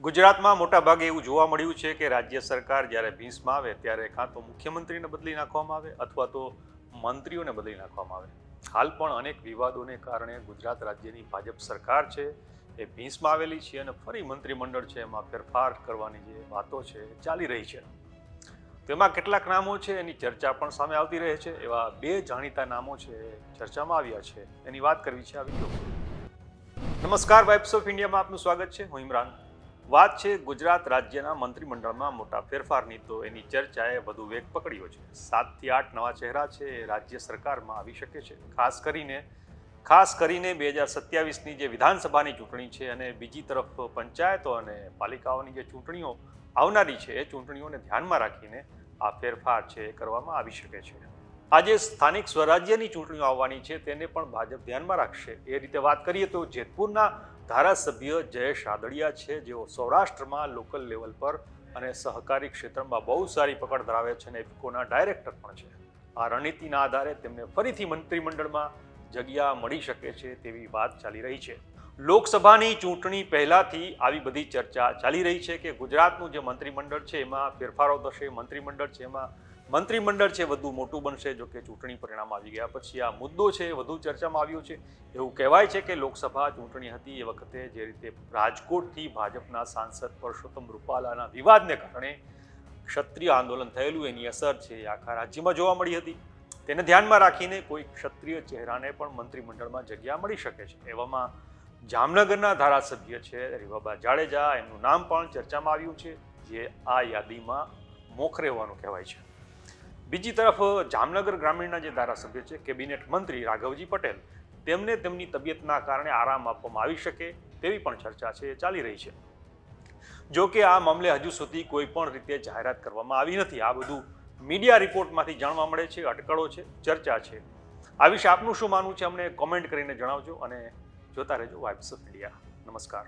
ગુજરાતમાં મોટા ભાગે એવું જોવા મળ્યું છે કે રાજ્ય સરકાર જ્યારે ભીંસમાં આવે ત્યારે કાં તો મુખ્યમંત્રીને બદલી નાખવામાં આવે અથવા તો મંત્રીઓને બદલી નાખવામાં આવે. હાલ પણ અનેક વિવાદોને કારણે ગુજરાત રાજ્યની ભાજપ સરકાર છે એ ભીંસમાં આવેલી છે અને ફરી મંત્રીમંડળ છે એમાં ફેરફાર કરવાની જે વાતો છે ચાલી રહી છે. તેમાં કેટલાક નામો છે એની ચર્ચા પણ સામે આવતી રહે છે. એવા બે જાણીતા નામો છે ચર્ચામાં આવ્યા છે. એની વાત કરવી છે આ વીડિયો નમસ્કાર વાઇબ્સ ઓફ ઇન્ડિયામાં આપનું સ્વાગત છે. હું ઇમરાન વાત છે ગુજરાત રાજ્યના મંત્રીમંડળમાં મોટા ફેરફારની, તો એની ચર્ચાએ વધુ વેગ પકડ્યો છે. સાતથી આઠ નવા ચહેરા છે એ રાજ્ય સરકારમાં આવી શકે છે. ખાસ કરીને ખાસ કરીને બે હજાર સત્યાવીસની જે વિધાનસભાની ચૂંટણી છે અને બીજી તરફ પંચાયતો અને પાલિકાઓની જે ચૂંટણીઓ આવનારી છે, એ ચૂંટણીઓને ધ્યાનમાં રાખીને આ ફેરફાર છે એ કરવામાં આવી શકે છે. આજે સ્થાનિક સ્વરાજ્યની ચૂંટણીઓ આવવાની છે, તેને પણ ભાજપ ધ્યાનમાં રાખશે. એ રીતે વાત કરીએ તો જેતપુરના ધારાસભ્ય જયેશ રાદડિયા છે. જેઓ સૌરાષ્ટ્રમાં લોકલ લેવલ પર અને સહકારી ક્ષેત્રમાં બહુ સારી પકડ ધરાવે છે અને ઇફકોના ડાયરેક્ટર પણ છે. આ રણનીતિના આધારે તેમને ફરીથી મંત્રીમંડળમાં જગ્યા મળી શકે છે તેવી વાત ચાલી રહી છે. લોકસભાની ચૂંટણી પહેલાથી આવી બધી ચર્ચા ચાલી રહી છે કે ગુજરાતનું જે મંત્રીમંડળ છે, એમાં ફેરફારો થશે, મંત્રીમંડળ છે, એમાં મંત્રીમંડળ છે, વધુ મોટું બનશે જો કે ચૂંટણી પરિણામ આવી ગયા પછી આ મુદ્દો છે વધુ ચર્ચામાં આવ્યો છે. એવું કહેવાય છે કે લોકસભા ચૂંટણી હતી એ વખતે જે રીતે રાજકોટથી ભાજપના સાંસદ પરસોત્તમ રૂપાલાના વિવાદને કારણે ક્ષત્રિય આંદોલન થયેલું, એની અસર છે આખા રાજ્યમાં જોવા મળી હતી. તેને ધ્યાનમાં રાખીને કોઈ ક્ષત્રિય ચહેરાને પણ મંત્રીમંડળમાં જગ્યા મળી શકે છે. એવામાં જામનગરના ધારાસભ્ય છે, રીવાબા જાડેજા, એમનું નામ પણ ચર્ચામાં આવ્યું છે, જે આ યાદીમાં મોખરે હોવાનું કહેવાય છે. બીજી તરફ, જામનગર ગ્રામીણના જે ધારાસભ્ય છે, કેબિનેટ મંત્રી રાઘવજી પટેલ, તેમને તેમની તબિયતના કારણે આરામ આપવામાં આવી શકે તેવી પણ ચર્ચા છે, ચાલી રહી છે. જો કે આ મામલે હજુ સુધી કોઈ પણ રીતે જાહેરાત કરવામાં આવી નથી. આ બધું મીડિયા રિપોર્ટમાંથી જાણવા મળે છે, અટકળો છે, ચર્ચા છે. આ વિશે આપનું શું માનવું છે? અમને કોમેન્ટ કરીને જણાવજો અને જોતા રહેજો વાઇબ્સ ઓફ ઇન્ડિયા. નમસ્કાર.